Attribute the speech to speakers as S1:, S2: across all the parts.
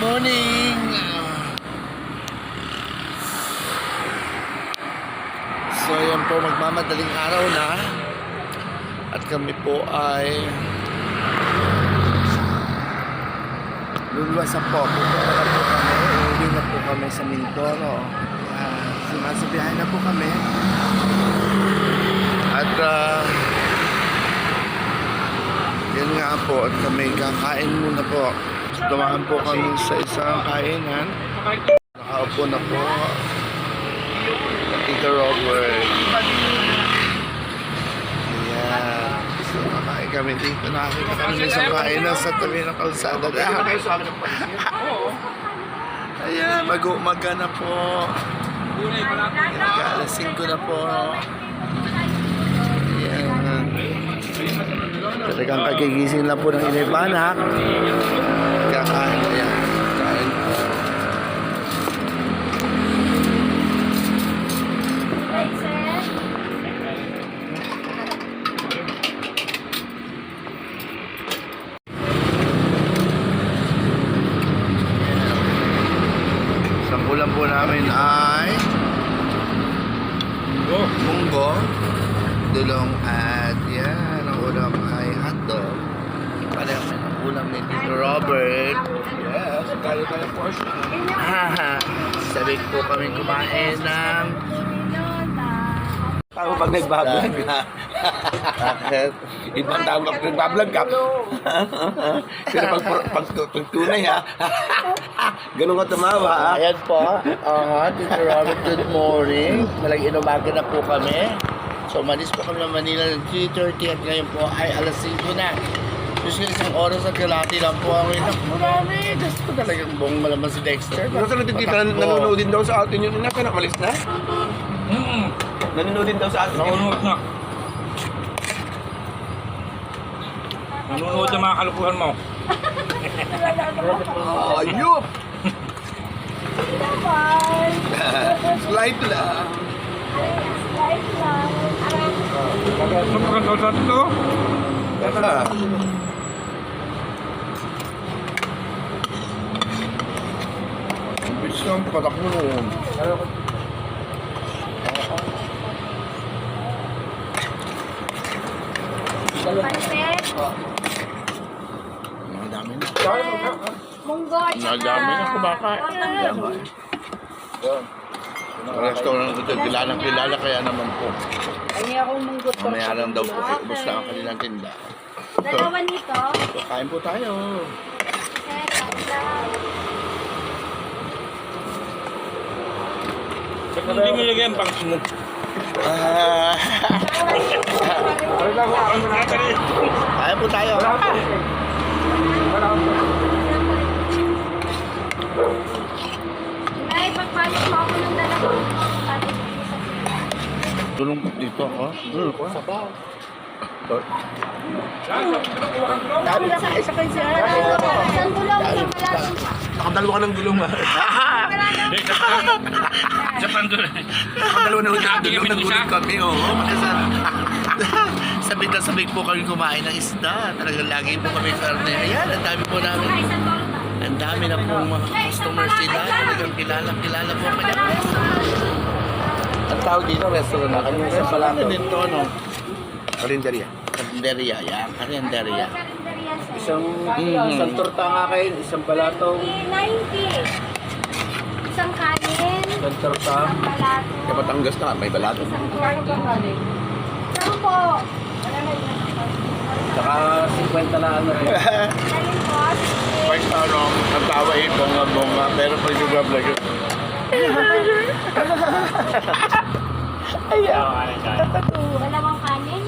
S1: morning! So yan po, magmamadaling araw na. At kami po ay luluwas na po. Po kami. Uuwi na po kami sa Mindoro. Uh, sumasabihan na po kami. At ah, yan nga po, at kami kakain muna po. Tumahan po kami sa isang kainan. Nakaupo na po. Tito Robert. Ayan. So, kakain kami dito. Nakakita kami sa isang kainan sa tabi ng kalsada. Ayan, mag-umaga na po. Alas 5 na po. Ayan. Talagang kagigising lang po ng inibanak. Kakain na yan. Kain po. Isang ulam po namin ay munggo, dulong at yan, ang ulam ay hotdog. Pareho kami ng ulam ni Tito Robert. Yes, tayo tayo portion. Haha, sabik po kami kumain ng
S2: Tao pag nagbablog ka.
S1: Bakit?
S2: Ibang tao pag nagbablog ka. Pero pag, pag, pag tunay ha. Ganun ka tumawa ha.
S1: Ayan po. Aha, Tito Robert, good morning. Malang inumaga na po kami. So, malis po kami ng Manila ng 3.30 at ngayon po ay alas 5 na. Gusto isang oras at kalati lang po ang inak. Marami. Gusto ko talagang buong malaman si Dexter.
S2: Nasa natin tita,
S1: Patakbo.
S2: nanonood din daw sa atin yun. Nasa na, malis na? Nanonood din daw sa atin yun.
S3: Nanonood na. Nanonood ng mga kalukuhan mo.
S2: Ayup! Slide lang.
S3: Ano pa kang sa ito?
S2: Tara.
S1: Bitch lang, patakbo noon.
S4: Pansit,
S1: Ang dami na.
S4: munggo, at saka...
S1: Nadami na kumakain. Ang restaurant ito, kilala kilala kaya naman po.
S4: Ay, akong munggo.
S1: Mamaya lang daw po, ubos na ang kanilang tinda.
S4: Dalawa nito.
S1: Kain po tayo.
S3: Ba't hindi nilagyan pang smoke?
S1: Ah, kain po tayo.
S4: Ay, pagpasok mo ako ng dalawa.
S1: Tulong dito ako. Tulong ko. Sabaw. Dami na sa isa kayo
S4: malaking pa.
S2: Nakadalawa ka ng gulong ha.
S3: Sa pan. Sa pan doon.
S2: Nakadalawa ng
S3: Sa akin
S2: gulong
S3: kami isa.
S2: kami. Oo.
S1: Sabik na sabik po kami kumain ng isda. Talagang lagi po kami karne. Ayan, ang dami po namin. Ang dami na pong mga customers sila. Talagang kilala, kilala po kami. Ang tawag dito, restaurant na kami. Restaurant na din to, no?
S2: Karinderya.
S1: Karinderya, yan.
S4: Sa...
S2: Isang,
S1: Mhm.
S2: isang torta nga kayo, isang balatong,
S4: 90. Isang balato.
S2: Kaya Batangas na, may.
S4: Wala na yun.
S2: Saka 50 na ano rin.
S4: Po.
S1: First ano, ang tawa eh, bonga-bonga. Pero pag nag-vlog yun.
S4: Dalawang kanin.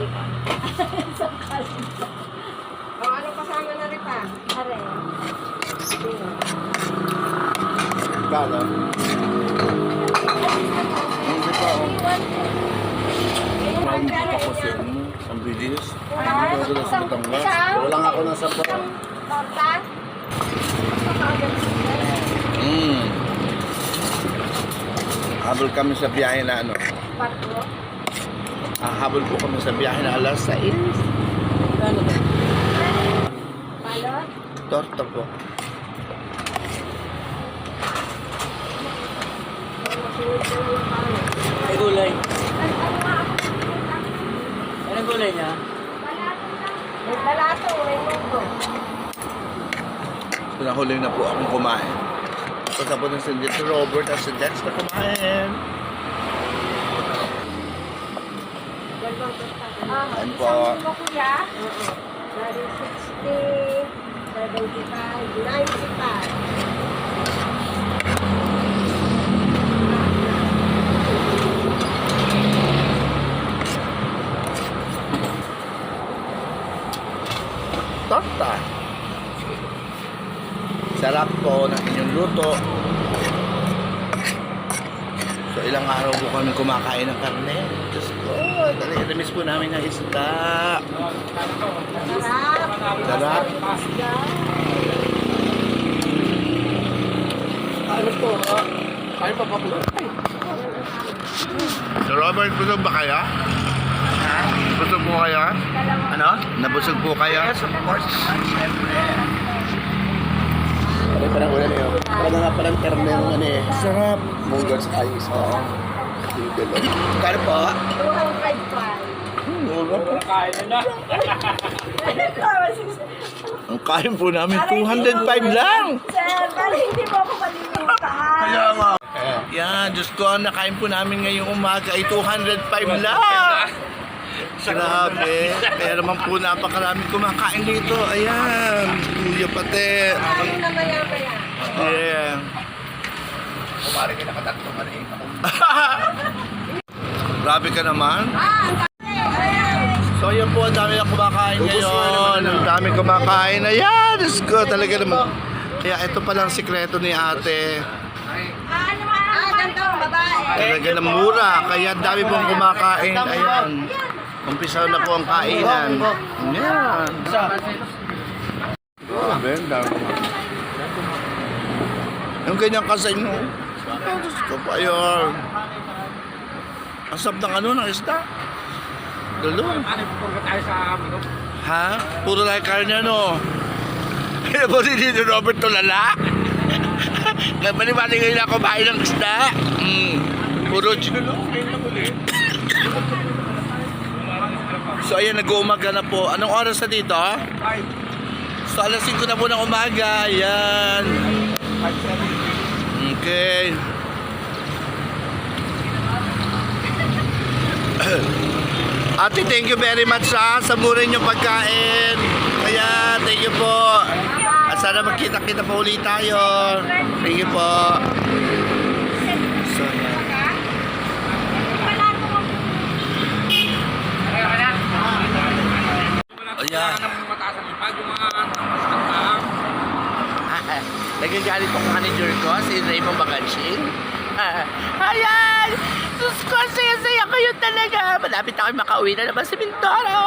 S4: Isang kanin.
S5: ano kasama na rin pa?
S4: Are.
S1: Kala. Maraming pa ko siya ang
S4: videos.
S2: Wala nga ako ng
S4: sabon.
S1: Hmm. Habol kami sa biyahe na ano. Ah, habol po kami sa biyahe na alas 6.
S4: Ano
S1: ba? Po. Torta po
S6: gulay. Anong gulay niya?
S5: May balato, may munggo.
S1: Pinahuli na po akong kumain. Pagka po ng si Dito Robert at si Dex na kumain.
S5: Ah,
S1: Yan
S5: isang
S1: po.
S5: linggo kuya? Oo. Dari 60, 75, 95.
S1: Torta. Sarap po ng inyong luto. So ilang araw po kami kumakain ng karne. Diyos ko, talaga na-miss po namin ng isda.
S5: Sarap.
S1: Sarap.
S2: Ano po? Ano pa pa po?
S1: So Robert, busog ba kayo? Ha? Busog po kayo? Ano? Nabusog po kayo? Yes, of course. Siyempre.
S2: Ano pa ng ulan yun? Talaga nga parang ternero ano eh.
S1: Sarap.
S2: Munggo sa ayos. Oo.
S1: Kano po?
S5: 205.
S6: Kain na na.
S1: Ang kain po namin, 205 lang.
S5: Sir, bali hindi mo ako malilimutan.
S1: Kaya nga. Yan, Diyos ko, ang nakain po namin ngayong umaga ay 205 lang. Grabe. Kaya naman po napakaraming kumakain dito. Ayan, kuya pati.
S5: Ano na maya-maya?
S1: Yeah.
S2: Kumari ka nakatatlo man eh.
S1: Grabe ka naman. So yun po, ang dami na kumakain ngayon.
S2: naman,
S1: Ang dami kumakain. Ayan, Diyos ko, talaga naman. Kaya ito palang sikreto ni ate.
S5: Ano? Ah, ganito, babae.
S1: Talaga na mura. Kaya ang dami pong kumakain. Ayan. Umpisa na po ang kainan. Ang dami. Yung ganyan kasay mo. Oh, Diyos ko pa yun. Ang sarap ng ano, ng isda.
S3: Ano, tayo ano?
S1: Ha? Puro lang karne, no? Kaya po si Dito Robert tulala. Kaya panibali ngayon na kumain ng isda. Mm. Puro So ayan, nag-uumaga na po. Anong oras na dito? So alas 5 na po ng umaga. Ayan. Okay. Ate, thank you very much ha, sa mura niyong pagkain. Kaya, thank you po. At sana magkita-kita pa ulit tayo. Thank you po. Ayan.
S3: Ng mataas ang ipag, yung mga tagtaang.
S1: Nagagalit tong manager ko, si Raymond Baganshin. Ayan! Sus ko, saya-saya kayo talaga. Malapit na kayo makauwi na naman sa Mindoro.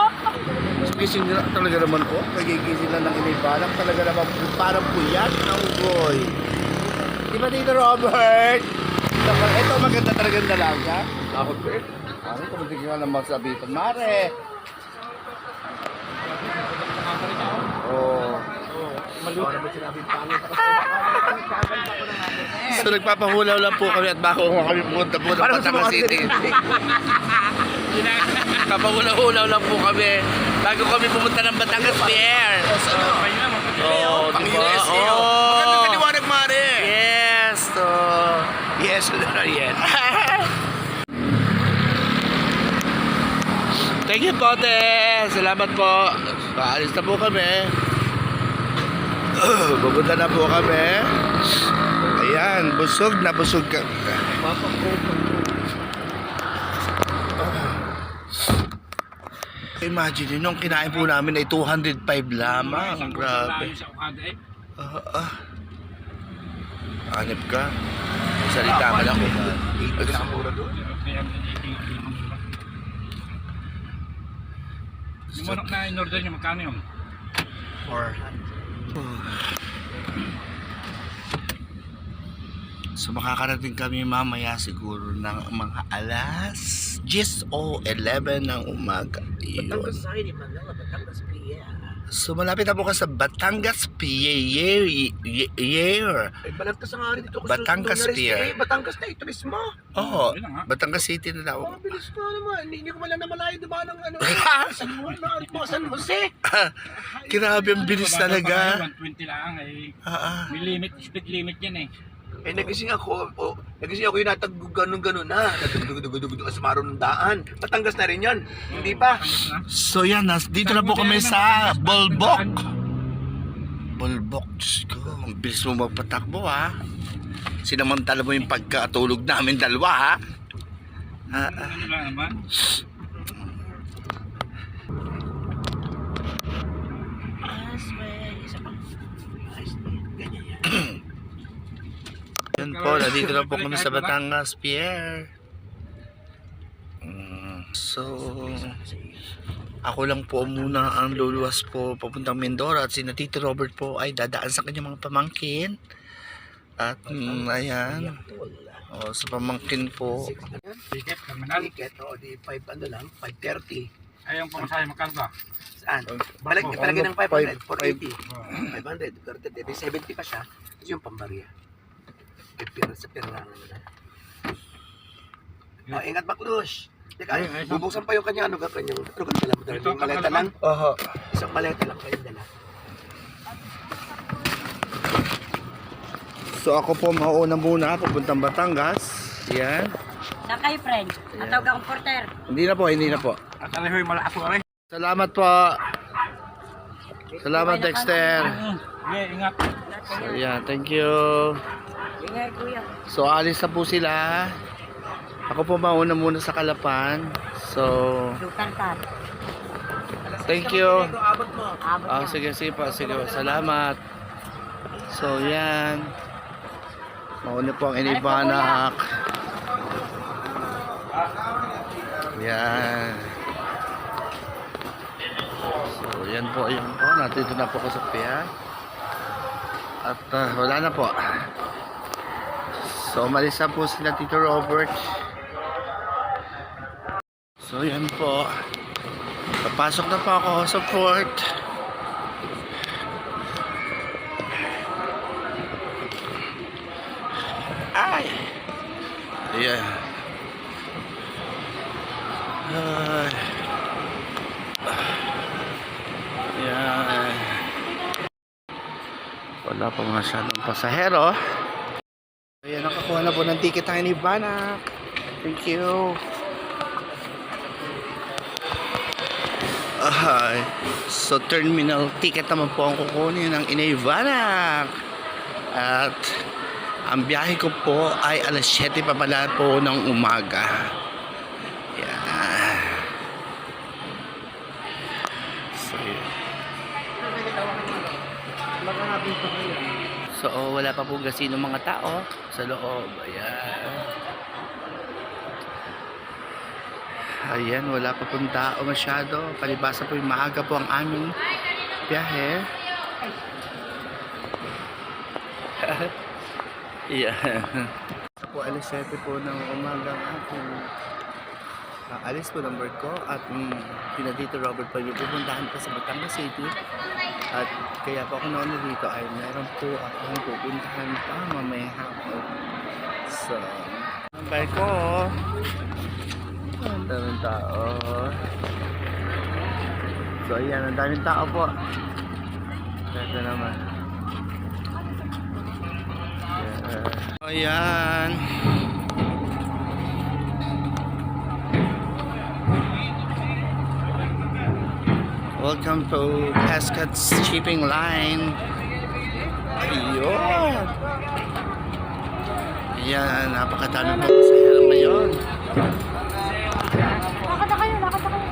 S1: Gising na talaga naman po. Nagigising na ng inibalak. Talaga naman po, parang puyat ng ugoy. Di ba dito, Robert? Ito maganda talaga ang dalaga. Ako, Bert. Ano, kumunti ka naman sa Bito. Mare! So nagpapahulaw lang po kami at bako kami pumunta po ng Batangas City. Papahulaw-hulaw lang po kami bago kami pumunta ng Batangas Pier. Oh, di ba? Oh.
S2: Magandang kaliwanag, Mare.
S1: Yes. So,
S2: Yes, yes.
S1: thank you po, te. Salamat po. Paalis na po kami. Pupunta na po kami. Ayan, busog na busog ka. Imagine, nung kinain po namin ay 205 lamang. Grabe.
S3: Sa ukada eh.
S1: Ah, ah. Hanip ka. Salita ka lang.
S3: Yung manok na in-order niyo, magkano yun?
S1: So makakarating kami mamaya siguro ng mga alas 10 o 11 ng umaga. Yun.
S6: Batangas City, Manila, Batangas, PIA.
S1: So malapit na po ka sa Batangas Pier. Year.
S2: Ay, balagtas ang nga rin dito.
S1: Batangas Pier.
S2: Eh, Batangas na ito mismo.
S1: Oo,
S3: nga.
S1: Batangas City na daw.
S2: Ang bilis na naman. Hindi, ko wala na malayo diba ng ano. San Juan na mga San Jose.
S1: Grabe ang bilis talaga.
S3: 120 lang ay
S1: Ah, ah.
S3: may limit, speed limit yan eh.
S2: Eh, nagising ako. Oh, nagising ako yung natag ganun-ganun na. Natagdugdugdugdug sa maro ng daan. Batangas na rin yan. Hindi pa.
S1: So yan, nas, dito na po kami sa Bolbok. Bolbok, Diyos ko. Ang bilis mo magpatakbo ha. Sinamantala mo yung pagkatulog namin dalawa ha. Ah, ah. Yan po, nandito na po kami sa Batangas Pier. Mm, So, ako lang po muna ang luluwas po papuntang Mindoro at si na Tito Robert po ay dadaan sa kanyang mga pamangkin. At mm, ayan, o, sa pamangkin po,
S3: Ticket, terminal.
S2: Ticket, o, di 5 ano lang, 530.
S3: Ayong pamasahe magkano
S2: Saan?
S1: Ang-
S2: Palag,
S1: Ano,
S2: palagay ng 500,
S1: five-
S2: 480. 500, 30, may 70 pa siya. Tapos yung pambarya. Eh, pira sa pira lang naman. Oh, ingat Baklush. Teka,
S3: Ay, ay,
S2: bubuksan pa yung kanya, ano ka kanyang, ano ka dala mo dala? Yung maleta lang?
S1: Oho.
S2: Isang maleta lang kayo dala.
S1: So ako po mauna muna papuntang Batangas. Yan.
S5: Saan kayo, friend? Atawag akong porter.
S1: Hindi na po, hindi na po.
S3: At ano yung malakas ko?
S1: Salamat po. Salamat Dexter.
S3: Okay, ingat.
S1: So, yeah, thank you.
S5: Ingay, kuya.
S1: So alis na po sila. Ako po mauna muna sa Kalapan. So,
S5: Dukan
S1: thank you.
S2: Abot
S1: Ah, sige, sige pa, sige. Salamat. So, yan. Mauna po ang inibanak. Yan. So, yan po, yan po. Nandito na po ako sa piya. At ah, wala na po. So, umalis na po sila Tito Robert. So, yan po. Papasok na po ako sa port. Ay! Ayan. Ay. Ayan. Wala pa masyadong pasahero. Ayan, nakakuha na po ng ticket tayo ni Banak. Thank you. Ay, so terminal ticket naman po ang kukunin ng Inayvanak. At ang biyahe ko po ay alas 7 pa pala po ng umaga. So, wala pa po kasi ng mga tao sa loob. Ayan. Ayan, wala pa pong tao masyado. Palibasa po yung maaga po ang aming biyahe. Ayan. Po alas 7 po ng umaga ang aking uh, alis po ng bird ko at um, pinadito Robert pa yung pupuntahan pa sa Batangas City at kaya po ako noon dito ay meron po akong pupuntahan pa mamaya hapon. So bike ko ang daming tao. So ayan ang daming tao po. Ito naman. Ayan. Welcome to Cascades Shipping Line. Ayun. Ayan, napakadami po pasahero ngayon.
S4: Lakad na kayo, lakad na kayo.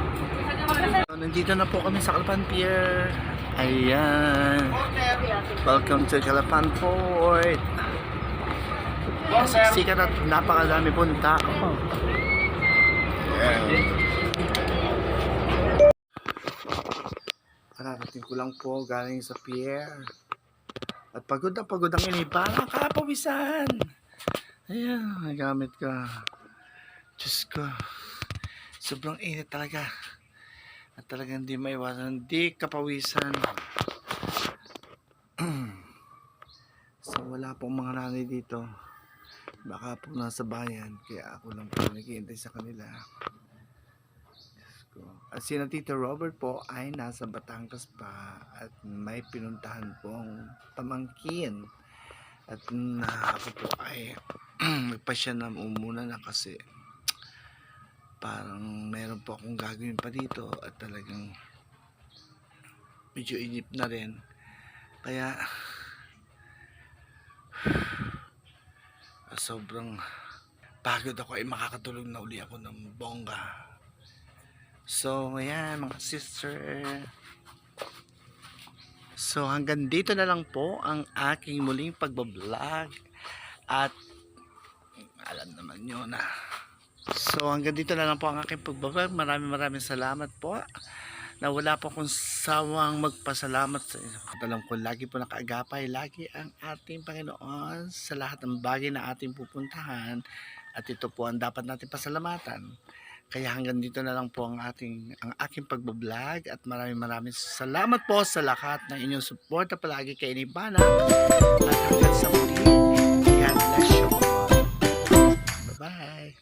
S1: Nandito na po kami sa Calapan Pier. Ayan. Welcome to Calapan Port. Sikat at napakadami pong tao. Ayan. Kararating ko lang po galing sa pier. At pagod na pagod ang iniba. Nakapawisan. Ayan, nagamit ko. Diyos ko. Sobrang init talaga. At talagang hindi maiwasan, hindi kapawisan. so wala pong mga nanay dito. Baka po nasa bayan, kaya ako lang po naghihintay sa kanila. Ko. At si na Tito Robert po ay nasa Batangas pa at may pinuntahan pong pamangkin. At na ako po ay nagpasya na umuna na kasi parang meron po akong gagawin pa dito at talagang medyo inip na rin. Kaya sobrang pagod ako ay makakatulog na uli ako ng bongga. So, ayan mga sister. So, hanggang dito na lang po ang aking muling pagbablog. At, alam naman nyo na. So, hanggang dito na lang po ang aking pagbablog. Maraming maraming salamat po. Na wala po akong sawang magpasalamat sa inyo. At alam ko, lagi po nakaagapay, lagi ang ating Panginoon sa lahat ng bagay na ating pupuntahan. At ito po ang dapat natin pasalamatan. Kaya hanggang dito na lang po ang ating ang aking pagbablog at maraming maraming salamat po sa lahat ng inyong suporta palagi kay Nibana. At hanggang sa muli, God bless you. Bye-bye.